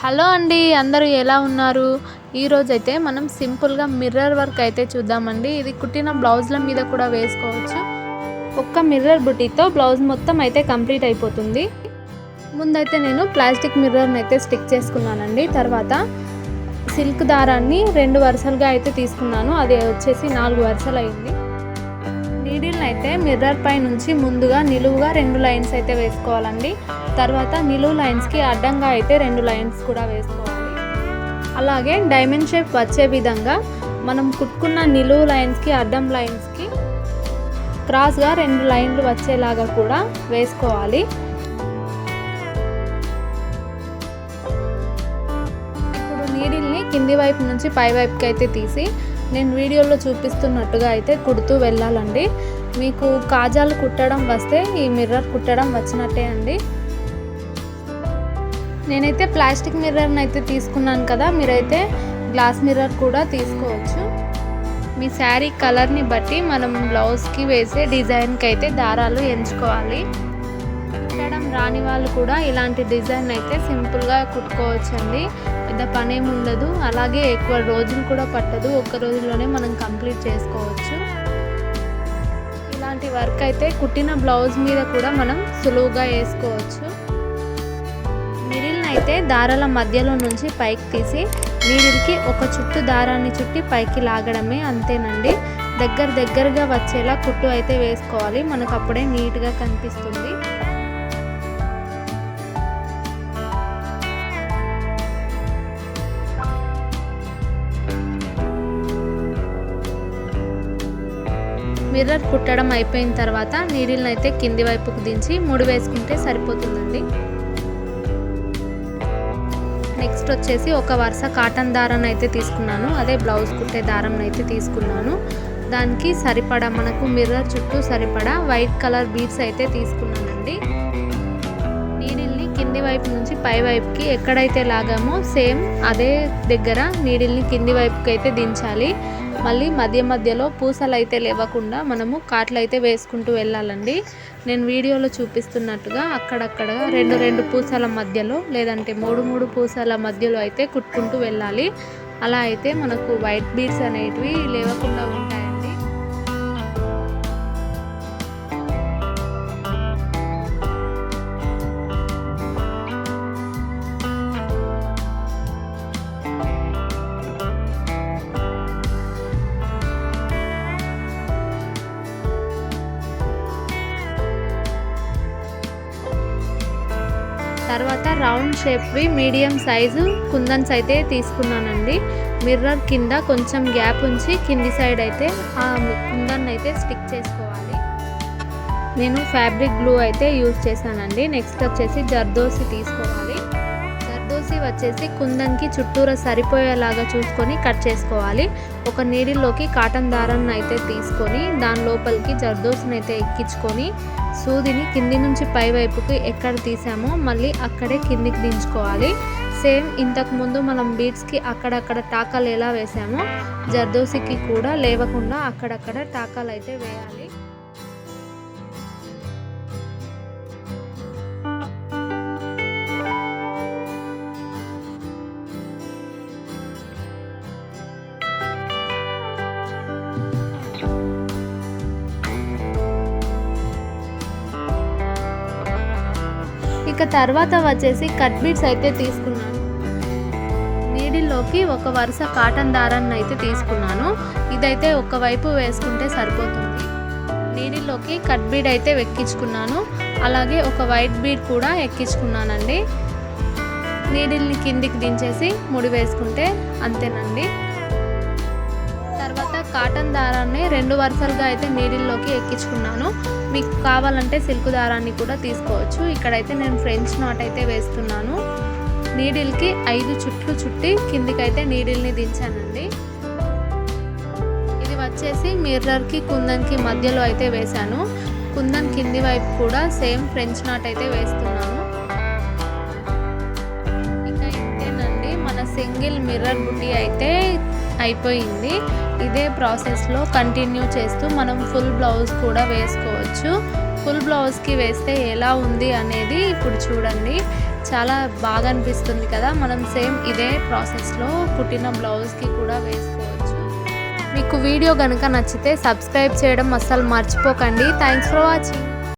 Hello అండి అందరూ ఎలా ఉన్నారు? ఈరోజు అయితే మనం సింపుల్గా మిర్రర్ వర్క్ అయితే చూద్దామండి. ఇది కుట్టిన బ్లౌజ్ల మీద కూడా వేసుకోవచ్చు. ఒక్క మిర్రర్ బుటీతో బ్లౌజ్ మొత్తం అయితే కంప్లీట్ అయిపోతుంది. ముందైతే నేను ప్లాస్టిక్ మిర్రర్ని అయితే స్టిక్ చేసుకున్నానండి. తర్వాత సిల్క్ దారాన్ని రెండు వరుసలుగా అయితే తీసుకున్నాను. అది వచ్చేసి నాలుగు వరుసలు అయింది. నీడిల్ని అయితే మిర్రర్ పై నుంచి ముందుగా నిలువుగా రెండు లైన్స్ అయితే వేసుకోవాలండి. తర్వాత నిలువు లైన్స్కి అడ్డంగా అయితే రెండు లైన్స్ కూడా వేసుకోవాలి. అలాగే డైమండ్ షేప్ వచ్చే విధంగా మనం కుట్టుకున్న నిలువు లైన్స్కి అడ్డం లైన్స్కి క్రాస్గా రెండు లైన్లు వచ్చేలాగా కూడా వేసుకోవాలి. ఇప్పుడు నీడిల్ని కింది వైపు నుంచి పై వైపుకి అయితే తీసి నేను వీడియోలో చూపిస్తున్నట్టుగా అయితే కుడుతూ వెళ్ళాలండి. మీకు కాజాలు కుట్టడం వస్తే ఈ మిర్రర్ కుట్టడం వచ్చినట్టే అండి. నేనైతే ప్లాస్టిక్ మిర్రర్ని అయితే తీసుకున్నాను కదా మీరైతే గ్లాస్ మిర్రర్ కూడా తీసుకోవచ్చు. మీ శారీ కలర్ని బట్టి మనం బ్లౌజ్కి వేసే డిజైన్కి అయితే దారాలు ఎంచుకోవాలి. కుట్టడం రాని వాళ్ళు కూడా ఇలాంటి డిజైన్ అయితే సింపుల్గా కుట్టుకోవచ్చండి. పెద్ద పనేం ఉండదు అలాగే ఎక్కువ రోజులు కూడా పట్టదు. ఒక్క రోజులోనే మనం కంప్లీట్ చేసుకోవచ్చు. ఇలాంటి వర్క్ అయితే కుట్టిన బ్లౌజ్ మీద కూడా మనం సులువుగా వేసుకోవచ్చు. మిడిల్ని అయితే దారాల మధ్యలో నుంచి పైకి తీసి మిడిల్కి ఒక చుట్టు దారాన్ని చుట్టి పైకి లాగడమే అంతేనండి. దగ్గర దగ్గరగా వచ్చేలా కుట్టు అయితే వేసుకోవాలి. మనకు అప్పుడే నీట్గా కనిపిస్తుంది. మిర్రర్ కుట్టడం అయిపోయిన తర్వాత నీడిల్ని అయితే కింది వైపుకు దించి ముడి వేసుకుంటే సరిపోతుందండి. నెక్స్ట్ వచ్చేసి ఒక వరుస కాటన్ దారం అయితే తీసుకున్నాను. అదే బ్లౌజ్ కుట్టే దారం అయితే తీసుకున్నాను. దానికి సరిపడా మనకు మిర్రర్ చుట్టూ సరిపడా వైట్ కలర్ బీడ్స్ అయితే తీసుకున్నానండి. నీడిల్ని కింది వైపు నుంచి పై వైపుకి ఎక్కడైతే లాగామో సేమ్ అదే దగ్గర నీడిల్ని కింది వైపుకి అయితే దించాలి. మళ్ళీ మధ్య మధ్యలో పూసలు అయితే లేవకుండా మనము కాట్లు అయితే వేసుకుంటూ వెళ్ళాలండి. నేను వీడియోలో చూపిస్తున్నట్టుగా అక్కడక్కడ రెండు రెండు పూసల మధ్యలో లేదంటే మూడు మూడు పూసల మధ్యలో అయితే కుట్టుకుంటూ వెళ్ళాలి. అలా అయితే మనకు వైట్ బీడ్స్ అనేటివి లేవకుండా తర్వాత రౌండ్ షేప్వి మీడియం సైజు కుందన్స్ అయితే తీసుకున్నానండి. మిర్రర్ కింద కొంచెం గ్యాప్ ఉంచి కింది సైడ్ అయితే ఆ కుందన్ అయితే స్టిక్ చేసుకోవాలి. నేను ఫ్యాబ్రిక్ గ్లూ అయితే యూజ్ చేశానండి. నెక్స్ట్ వచ్చేసి జర్దోసి తీసుకోవాలి. వచ్చేసి కుందన్కి చుట్టూరా సరిపోయేలాగా చూసుకొని కట్ చేసుకోవాలి. ఒక నీడిల్లోకి కాటన్ దారాన్ని అయితే తీసుకొని దాని లోపలికి జర్దోస్ని అయితే ఎక్కించుకొని సూదిని కింది నుంచి పై వైపుకి ఎక్కడ తీసామో మళ్ళీ అక్కడే కిందికి దించుకోవాలి. సేమ్ ఇంతకు ముందు మనం బీట్స్కి అక్కడక్కడ టాకాలు ఎలా వేసామో జర్దోసికి కూడా లేవకుండా అక్కడక్కడ టాకాలు అయితే వేయాలి. ఇక తర్వాత వచ్చేసి కట్ బీడ్స్ అయితే తీసుకున్నాను. నీడిల్లోకి ఒక వరుస కాటన్ దారాన్ని అయితే తీసుకున్నాను. ఇదైతే ఒక వైపు వేసుకుంటే సరిపోతుంది. నీడిల్లోకి కట్ బీడ్ అయితే ఎక్కించుకున్నాను అలాగే ఒక వైట్ బీడ్ కూడా ఎక్కించుకున్నానండి. నీడిల్ని కిందికి దించేసి ముడి వేసుకుంటే అంతేనండి. కాటన్ దారాన్ని రెండు వరుసలుగా అయితే నీడిల్లోకి ఎక్కించుకున్నాను. మీకు కావాలంటే సిల్క్ దారాన్ని కూడా తీసుకోవచ్చు. ఇక్కడైతే నేను ఫ్రెంచ్ నాట్ అయితే వేస్తున్నాను. నీడిల్కి ఐదు చుట్లు చుట్టి కిందికైతే నీడిల్ని దించానండి. ఇది వచ్చేసి మిర్రర్కి కుందన్కి మధ్యలో అయితే వేశాను. కుందన్ కింది వైపు కూడా సేమ్ ఫ్రెంచ్ నాట్ అయితే వేస్తున్నాను. ఇక ఇంతేనండి. మన సింగిల్ మిర్రర్ బుట్టి అయితే అయిపోయింది. ఇదే ప్రాసెస్లో కంటిన్యూ చేస్తూ మనం ఫుల్ బ్లౌజ్ కూడా వేసుకోవచ్చు. ఫుల్ బ్లౌజ్కి వేస్తే ఎలా ఉంది అనేది ఇప్పుడు చూడండి. చాలా బాగా అనిపిస్తుంది కదా మనం సేమ్ ఇదే ప్రాసెస్లో కుట్టిన బ్లౌజ్కి కూడా వేసుకోవచ్చు. మీకు వీడియో కనుక నచ్చితే సబ్స్క్రైబ్ చేయడం అస్సలు మర్చిపోకండి. Thanks for watching